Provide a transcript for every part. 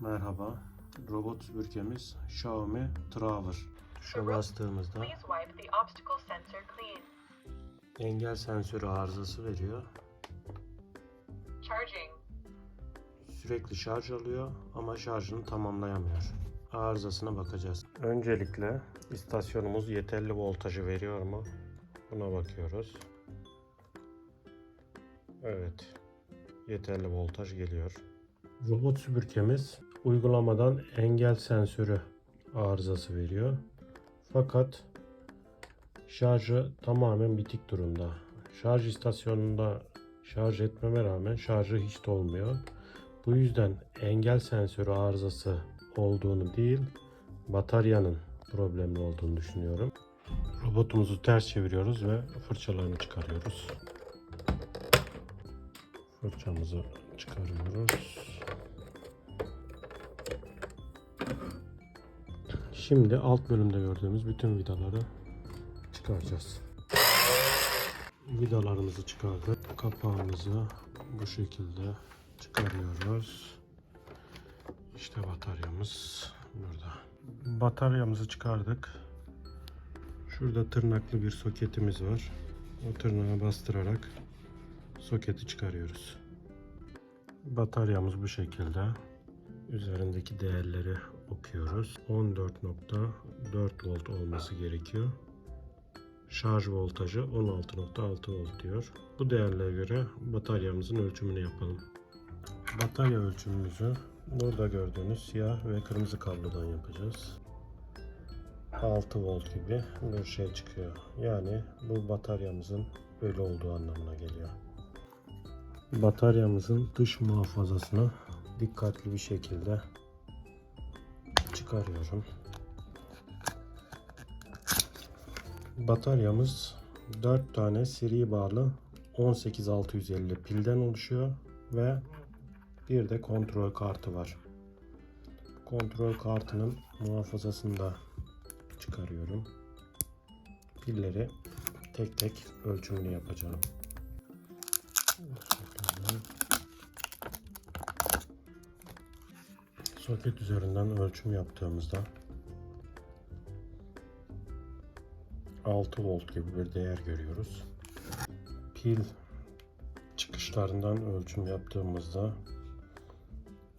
Merhaba. Robot süpürgemiz Xiaomi Traver. Tuşa bastığımızda engel sensörü arızası veriyor. Charging. Sürekli şarj alıyor ama şarjını tamamlayamıyor. Arızasına bakacağız. Öncelikle istasyonumuz yeterli voltajı veriyor mu? Buna bakıyoruz. Evet. Yeterli voltaj geliyor. Robot süpürgemiz uygulamadan engel sensörü arızası veriyor. Fakat şarjı tamamen bitik durumda. Şarj istasyonunda şarj etmeme rağmen şarjı hiç dolmuyor. Bu yüzden engel sensörü arızası olduğunu değil, bataryanın problemli olduğunu düşünüyorum. Robotumuzu ters çeviriyoruz ve fırçalarını çıkarıyoruz. Fırçamızı çıkarıyoruz. Şimdi alt bölümde gördüğümüz bütün vidaları çıkaracağız. Vidalarımızı çıkardık. Kapağımızı bu şekilde çıkarıyoruz. İşte bataryamız burada. Bataryamızı çıkardık. Şurada tırnaklı bir soketimiz var. O tırnağa bastırarak soketi çıkarıyoruz. Bataryamız bu şekilde. Üzerindeki değerleri okuyoruz. 14.4 volt olması gerekiyor. Şarj voltajı 16.6 volt diyor. Bu değerlere göre bataryamızın ölçümünü yapalım. Batarya ölçümümüzü burada gördüğünüz siyah ve kırmızı kablodan yapacağız. 6 volt gibi bir şey çıkıyor. Yani bu bataryamızın böyle olduğu anlamına geliyor. Bataryamızın dış muhafazasını dikkatli bir şekilde çıkarıyorum. Bataryamız 4 tane seri bağlı 18650 pilden oluşuyor ve bir de kontrol kartı var. Kontrol kartının muhafazasını da çıkarıyorum. Pilleri tek tek ölçümünü yapacağım. Soket üzerinden ölçüm yaptığımızda 6 volt gibi bir değer görüyoruz. Pil çıkışlarından ölçüm yaptığımızda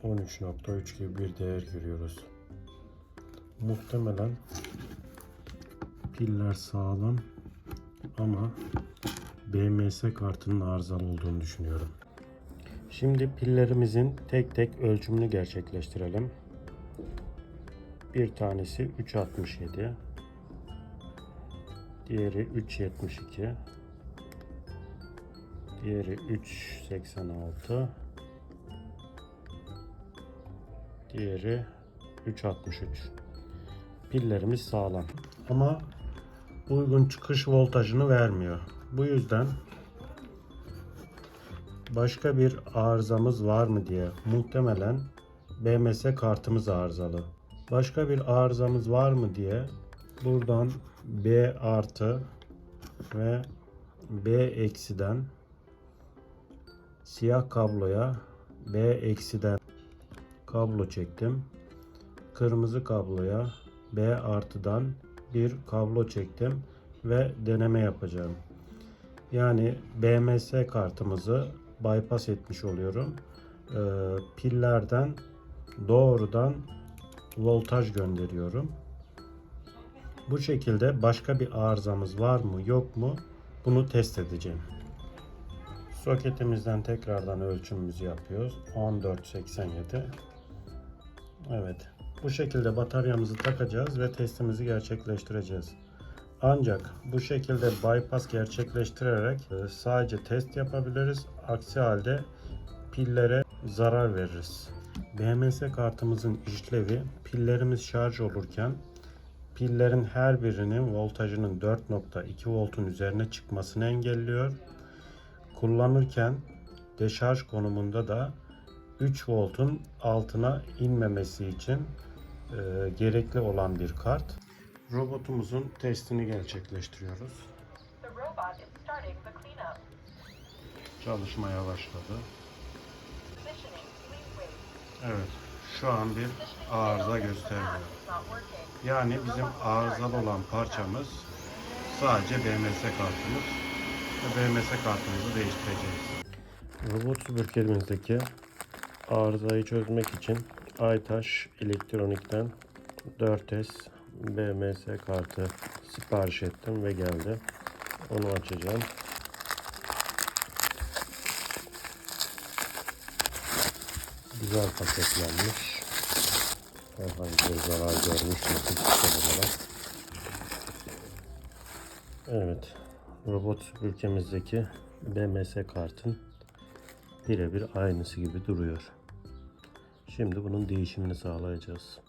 13.3 gibi bir değer görüyoruz. Muhtemelen piller sağlam ama BMS kartının arızalı olduğunu düşünüyorum. Şimdi pillerimizin tek tek ölçümünü gerçekleştirelim. Bir tanesi 3.67 Diğeri 3.72 Diğeri 3.86 Diğeri 3.63 Pillerimiz sağlam. Ama uygun çıkış voltajını vermiyor. Bu yüzden başka bir arızamız var mı diye muhtemelen BMS kartımız arızalı. Başka bir arızamız var mı diye buradan B artı ve B eksiden siyah kabloya B eksiden kablo çektim. Kırmızı kabloya B artıdan bir kablo çektim ve deneme yapacağım. Yani BMS kartımızı bypass etmiş oluyorum. Ee, pillerden doğrudan voltaj gönderiyorum. Bu şekilde başka bir arızamız var mı yok mu bunu test edeceğim. Soketimizden tekrardan ölçümümüzü yapıyoruz. 14.87 Evet. Bu şekilde bataryamızı takacağız ve testimizi gerçekleştireceğiz. Ancak bu şekilde bypass gerçekleştirerek e, sadece test yapabiliriz. Aksi halde pillere zarar veririz. BMS kartımızın işlevi pillerimiz şarj olurken pillerin her birinin voltajının 4.2 voltun üzerine çıkmasını engelliyor. Kullanırken deşarj konumunda da 3 voltun altına inmemesi için e, gerekli olan bir kart. Robotumuzun testini gerçekleştiriyoruz. Çalışmaya başladı. Evet. şu an bir arıza göstermiyor. Yani bizim arızalı olan parçamız sadece BMS kartımız. Ve BMS kartımızı değiştireceğiz. Robot süpürgemizdeki arızayı çözmek için Aytaş Elektronik'ten 4S BMS kartı sipariş ettim ve geldi. Onu açacağım. Güzel paketlenmiş. Herhangi bir zarar görmüş mü? olarak. Evet. Robot süpürgemizdeki BMS kartın birebir aynısı gibi duruyor. Şimdi bunun değişimini sağlayacağız.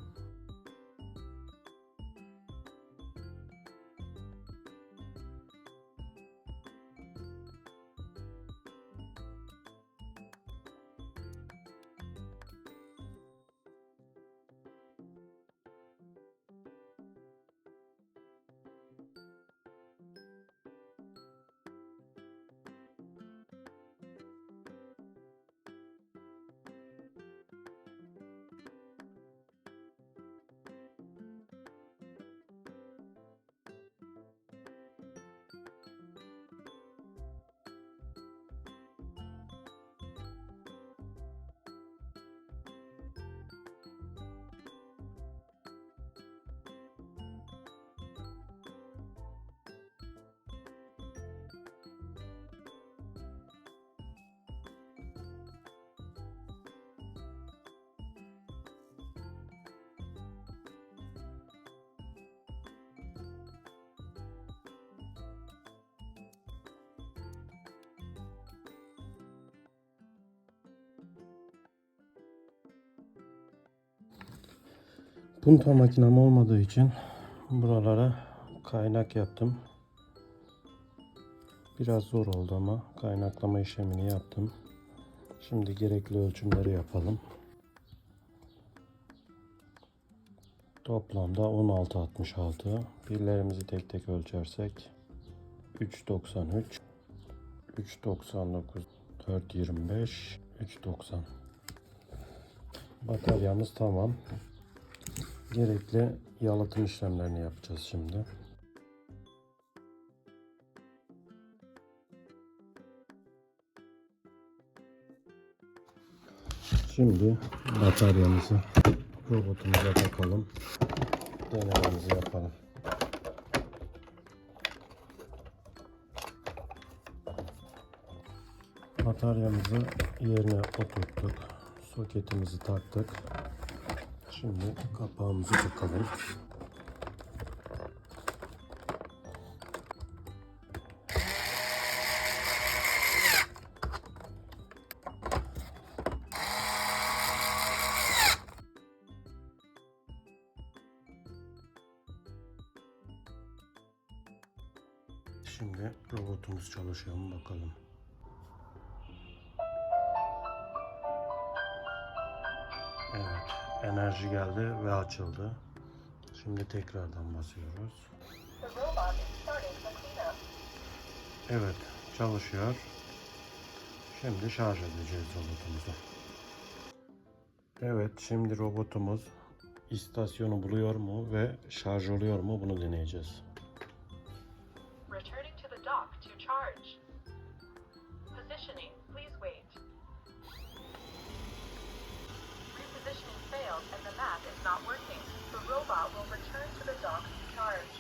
Punta makinem olmadığı için buralara kaynak yaptım. Biraz zor oldu ama kaynaklama işlemini yaptım. Şimdi gerekli ölçümleri yapalım. Toplamda 16.66. Pillerimizi tek tek ölçersek 3.93 3.99 4.25 3.90 Bataryamız tamam. Gerekli yalıtım işlemlerini yapacağız şimdi. Şimdi bataryamızı robotumuza takalım. Denememizi yapalım. Bataryamızı yerine oturttuk. Soketimizi taktık. Şimdi kapağımızı takalım. Şimdi robotumuz çalışıyor mu bakalım. Evet, enerji geldi ve açıldı. Şimdi tekrardan basıyoruz. Evet, çalışıyor. Şimdi şarj edeceğiz robotumuzu. Evet, şimdi robotumuz istasyonu buluyor mu ve şarj oluyor mu bunu deneyeceğiz. Not working. The robot will return to the dock to charge.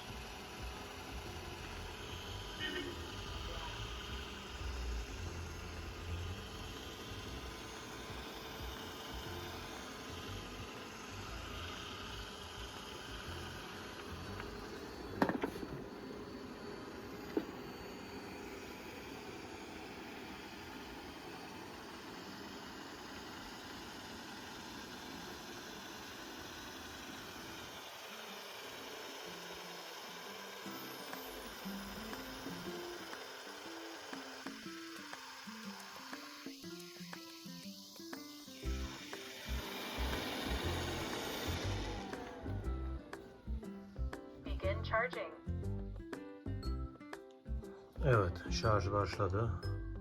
Evet, şarj başladı.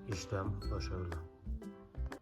İşlem başarılı.